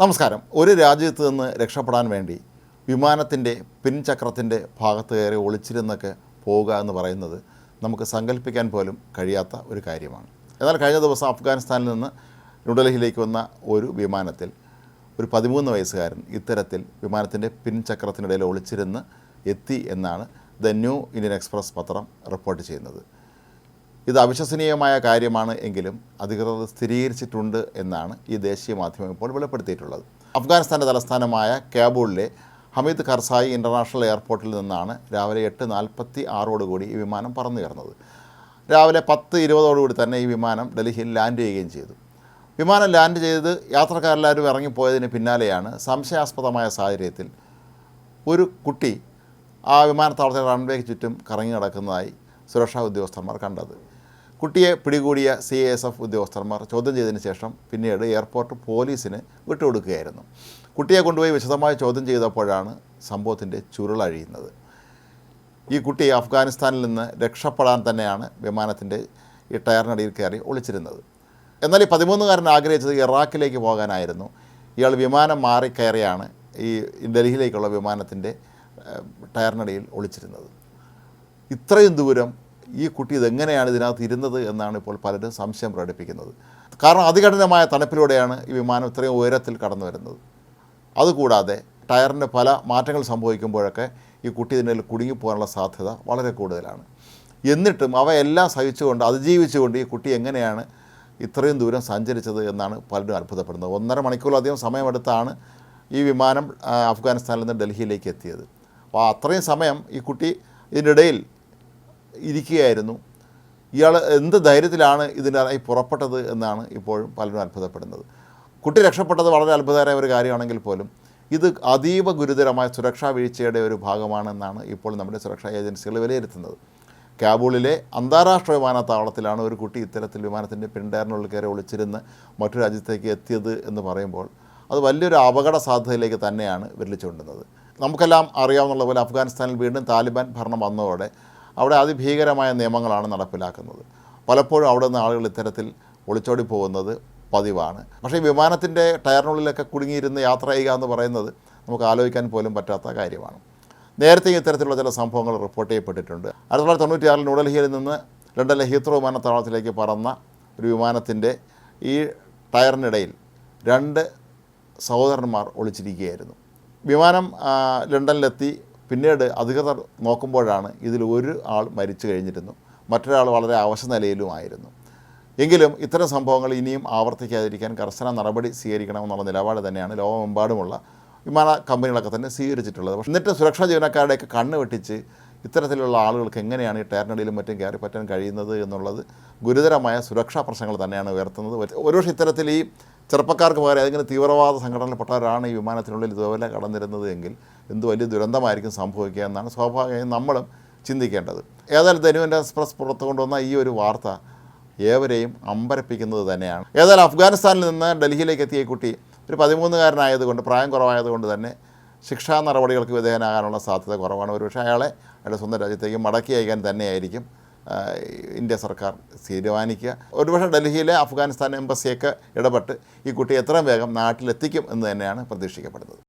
നമസ്കാരം. ഒരു രാജ്യത്ത് നിന്ന് രക്ഷപ്പെടാൻ വേണ്ടി വിമാനത്തിന്റെ പിൻചക്രത്തിന്റെ ഭാഗത്ത് കയറി ഒളിച്ചിരുന്നൊക്കെ പോവുക എന്ന് പറയുന്നത് നമുക്ക് സങ്കല്പിക്കാൻ പോലും കഴിയാത്ത ഒരു കാര്യമാണ്. എന്നാൽ കഴിഞ്ഞ ദിവസം അഫ്ഗാനിസ്ഥാനിൽ നിന്ന് ന്യൂഡൽഹിയിലേക്ക് വന്ന ഒരു വിമാനത്തിൽ ഒരു പതിമൂന്ന് വയസ്സുകാരൻ ഇത്തരത്തിൽ വിമാനത്തിന്റെ പിൻചക്രത്തിനിടയിൽ ഒളിച്ചിരുന്ന് എത്തി എന്നാണ് ദ ന്യൂ ഇന്ത്യൻ എക്സ്പ്രസ് പത്രം റിപ്പോർട്ട് ചെയ്യുന്നത്. ഇത് അവിശ്വസനീയമായ കാര്യമാണ് എങ്കിലും അധികൃതർ സ്ഥിരീകരിച്ചിട്ടുണ്ട് എന്നാണ് ഈ ദേശീയ മാധ്യമം ഇപ്പോൾ വെളിപ്പെടുത്തിയിട്ടുള്ളത്. അഫ്ഗാനിസ്ഥാന്റെ തലസ്ഥാനമായ കാബൂളിലെ ഹമീദ് കർസായി ഇന്റർനാഷണൽ എയർപോർട്ടിൽ നിന്നാണ് രാവിലെ എട്ട് നാൽപ്പത്തി ആറോടുകൂടി ഈ വിമാനം പറന്നുയർന്നത് രാവിലെ പത്ത് ഇരുപതോടുകൂടി തന്നെ ഈ വിമാനം ഡൽഹിയിൽ ലാൻഡ് ചെയ്യുകയും ചെയ്തു. വിമാനം ലാൻഡ് ചെയ്ത് യാത്രക്കാരെല്ലാവരും ഇറങ്ങിപ്പോയതിന് പിന്നാലെയാണ് സംശയാസ്പദമായ സാഹചര്യത്തിൽ ഒരു കുട്ടി ആ വിമാനത്താവളത്തിലെ റൺവേക്ക് ചുറ്റും കറങ്ങി നടക്കുന്നതായി സുരക്ഷാ ഉദ്യോഗസ്ഥന്മാർ കണ്ടത്. കുട്ടിയെ പിടികൂടിയ സി എസ് എഫ് ഉദ്യോഗസ്ഥന്മാർ ചോദ്യം ചെയ്തതിന് ശേഷം പിന്നീട് എയർപോർട്ട് പോലീസിന് വിട്ടുകൊടുക്കുകയായിരുന്നു. കുട്ടിയെ കൊണ്ടുപോയി വിശദമായി ചോദ്യം ചെയ്തപ്പോഴാണ് സംഭവത്തിന്റെ ചുരുളഴിയുന്നത് ഈ കുട്ടി അഫ്ഗാനിസ്ഥാനിൽ നിന്ന് രക്ഷപ്പെടാൻ തന്നെയാണ് വിമാനത്തിന്റെ ഈ ടയറിനടിയിൽ കയറി ഒളിച്ചിരുന്നത്. എന്നാൽ ഈ പതിമൂന്നുകാരൻ ആഗ്രഹിച്ചത് ഇറാഖിലേക്ക് പോകാനായിരുന്നു. ഇയാൾ വിമാനം മാറി കയറിയാണ് ഈ ഡൽഹിയിലേക്കുള്ള വിമാനത്തിന്റെ ടയറിനടിയിൽ ഒളിച്ചിരുന്നത്. ഇത്രയും ദൂരം ഈ കുട്ടി ഇതെങ്ങനെയാണ് ഇതിനകത്ത് ഇരുന്നത് എന്നാണ് ഇപ്പോൾ പലരും സംശയം പ്രകടിപ്പിക്കുന്നത്. കാരണം അതികഠിനമായ തണുപ്പിലൂടെയാണ് ഈ വിമാനം ഇത്രയും ഉയരത്തിൽ കടന്നു വരുന്നത്. അതുകൂടാതെ ടയറിന്റെ പല മാറ്റങ്ങൾ സംഭവിക്കുമ്പോഴൊക്കെ ഈ കുട്ടി ഇതിന്റെ കുടുങ്ങിപ്പോകാനുള്ള സാധ്യത വളരെ കൂടുതലാണ്. എന്നിട്ടും അവയെല്ലാം സഹിച്ചുകൊണ്ട് അതിജീവിച്ചുകൊണ്ട് ഈ കുട്ടി എങ്ങനെയാണ് ഇത്രയും ദൂരം സഞ്ചരിച്ചത് എന്നാണ് പലരും അത്ഭുതപ്പെടുന്നത്. ഒന്നര മണിക്കൂറിലധികം സമയമെടുത്താണ് ഈ വിമാനം അഫ്ഗാനിസ്ഥാനിൽ നിന്ന് ഡൽഹിയിലേക്ക് എത്തിയത്. അപ്പോൾ അത്രയും സമയം ഈ കുട്ടി ഇതിനിടയിൽ ഇരിക്കുകയായിരുന്നു. ഇയാൾ എന്ത് ധൈര്യത്തിലാണ് ഇതിനായി പുറപ്പെട്ടത് എന്നാണ് ഇപ്പോഴും പലരും അത്ഭുതപ്പെടുന്നത്. കുട്ടി രക്ഷപ്പെട്ടത് വളരെ അത്ഭുതകരമായ ഒരു കാര്യമാണെങ്കിൽ പോലും ഇത് അതീവ ഗുരുതരമായ സുരക്ഷാ വീഴ്ചയുടെ ഒരു ഭാഗമാണെന്നാണ് ഇപ്പോൾ നമ്മുടെ സുരക്ഷാ ഏജൻസികൾ വിലയിരുത്തുന്നത്. കാബൂളിലെ അന്താരാഷ്ട്ര വിമാനത്താവളത്തിലാണ് ഒരു കുട്ടി ഇത്തരത്തിൽ വിമാനത്തിന്റെ പിൻടയറിനുള്ളിൽ കയറി ഒളിച്ചിരുന്ന് മറ്റു രാജ്യത്തേക്ക് എത്തിയത് എന്ന് പറയുമ്പോൾ അത് വലിയൊരു അപകട സാധ്യതയിലേക്ക് തന്നെയാണ് വിരലിച്ചുകൊണ്ടുന്നത് നമുക്കെല്ലാം അറിയാവുന്ന പോലെ അഫ്ഗാനിസ്ഥാനിൽ വീണ്ടും താലിബാൻ ഭരണം വന്നതോടെ അവിടെ അതിഭീകരമായ നിയമങ്ങളാണ് നടപ്പിലാക്കുന്നത്. പലപ്പോഴും അവിടെ നിന്ന് ആളുകൾ ഇത്തരത്തിൽ ഒളിച്ചോടി പോകുന്നത് പതിവാണ്. പക്ഷേ ഈ വിമാനത്തിന്റെ ടയറിനുള്ളിലൊക്കെ കുടുങ്ങിയിരുന്ന് യാത്ര ചെയ്യുക എന്ന് പറയുന്നത് നമുക്ക് ആലോചിക്കാൻ പോലും പറ്റാത്ത കാര്യമാണ്. നേരത്തെ ഇത്തരത്തിലുള്ള ചില സംഭവങ്ങൾ റിപ്പോർട്ട് ചെയ്യപ്പെട്ടിട്ടുണ്ട്. ആയിരത്തി തൊള്ളായിരത്തി തൊണ്ണൂറ്റിയാറിൽ ന്യൂഡൽഹിയിൽ നിന്ന് ലണ്ടനിലെ ഹീത്രോ വിമാനത്താവളത്തിലേക്ക് പറന്ന ഒരു വിമാനത്തിന്റെ ഈ ടയറിനിടയിൽ രണ്ട് സഹോദരന്മാർ ഒളിച്ചിരിക്കുകയായിരുന്നു. വിമാനം ലണ്ടനിലെത്തി പിന്നീട് അധികൃതർ നോക്കുമ്പോഴാണ് ഇതിൽ ഒരു ആൾ മരിച്ചു കഴിഞ്ഞിരുന്നു. മറ്റൊരാൾ വളരെ അവശ നിലയിലുമായിരുന്നു എങ്കിലും ഇത്തരം സംഭവങ്ങൾ ഇനിയും ആവർത്തിക്കാതിരിക്കാൻ കർശന നടപടി സ്വീകരിക്കണമെന്നുള്ള നിലപാട് തന്നെയാണ് ലോകമെമ്പാടുമുള്ള വിമാന കമ്പനികളൊക്കെ തന്നെ സ്വീകരിച്ചിട്ടുള്ളത്. എന്നിട്ട് സുരക്ഷാ ജീവനക്കാരുടെയൊക്കെ കണ്ണ് വെട്ടിച്ച് ഇത്തരത്തിലുള്ള ആളുകൾക്ക് എങ്ങനെയാണ് ഈ ടയറിനടിയിലും മറ്റും കയറി പറ്റാൻ കഴിയുന്നത് എന്നുള്ളത് ഗുരുതരമായ സുരക്ഷാ പ്രശ്നങ്ങൾ തന്നെയാണ് ഉയർത്തുന്നത്. ഒരുപക്ഷെ ഇത്തരത്തിൽ ഈ ചെറുപ്പക്കാർക്ക് പകരം ഏതെങ്കിലും തീവ്രവാദ സംഘടനയിൽപ്പെട്ടവരാണ് ഈ വിമാനത്തിനുള്ളിൽ ഇതുപോലെ കടന്നിരുന്നത് എങ്കിൽ എന്ത് വലിയ ദുരന്തമായിരിക്കും സംഭവിക്കുക എന്നാണ് സ്വാഭാവികമായും നമ്മളും ചിന്തിക്കേണ്ടത്. ഏതായാലും ധനുവിന്റെ എക്സ്പ്രസ് പുറത്തു കൊണ്ടുവന്ന ഈ ഒരു വാർത്ത ഏവരെയും അമ്പരപ്പിക്കുന്നത് തന്നെയാണ്. ഏതായാലും അഫ്ഗാനിസ്ഥാനിൽ നിന്ന് ഡൽഹിയിലേക്ക് എത്തിയ കുട്ടി ഒരു പതിമൂന്നുകാരനായതുകൊണ്ട് പ്രായം കുറവായതുകൊണ്ട് തന്നെ ശിക്ഷാ നടപടികൾക്ക് വിധേയനാകാനുള്ള സാധ്യത കുറവാണ്. ഒരുപക്ഷെ അയാളെ അയാളുടെ സ്വന്തം രാജ്യത്തേക്ക് മടക്കി അയക്കാൻ തന്നെയായിരിക്കും ഇന്ത്യ സർക്കാർ തീരുമാനിക്കുക. ഒരുപക്ഷെ ഡൽഹിയിലെ അഫ്ഗാനിസ്ഥാൻ എംബസിയൊക്കെ ഇടപെട്ട് ഈ കുട്ടി എത്രയും വേഗം നാട്ടിലെത്തിക്കും എന്ന് തന്നെയാണ് പ്രതീക്ഷിക്കപ്പെടുന്നത്.